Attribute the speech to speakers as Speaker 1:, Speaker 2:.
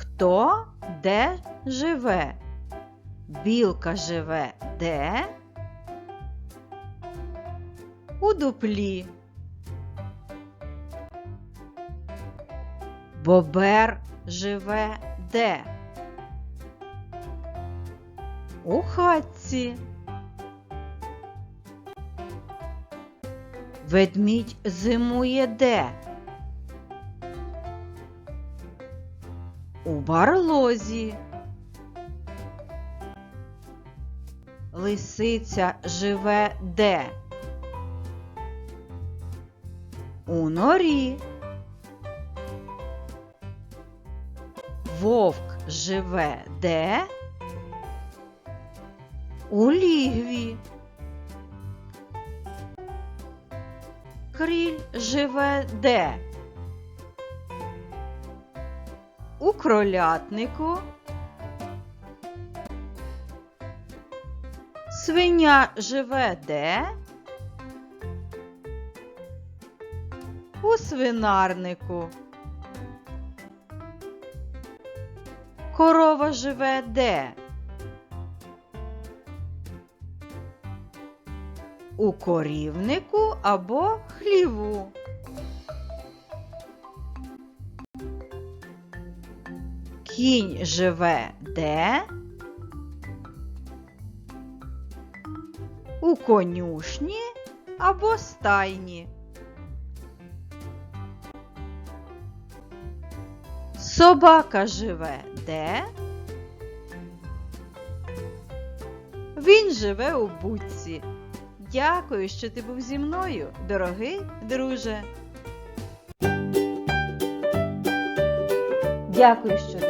Speaker 1: Хто де живе? Білка живе де? У дуплі. Бобер живе де? У хатці. Ведмідь зимує де? У барлозі. Лисиця живе де? У норі. Вовк живе де? У лігві. Кріль живе де? У кролятнику. Свиня живе де? У свинарнику. Корова живе де? У корівнику або хліву. Кінь живе де? У конюшні або стайні. Собака живе де? Він живе у будці. Дякую, що ти був зі мною, дорогий друже. Дякую, що.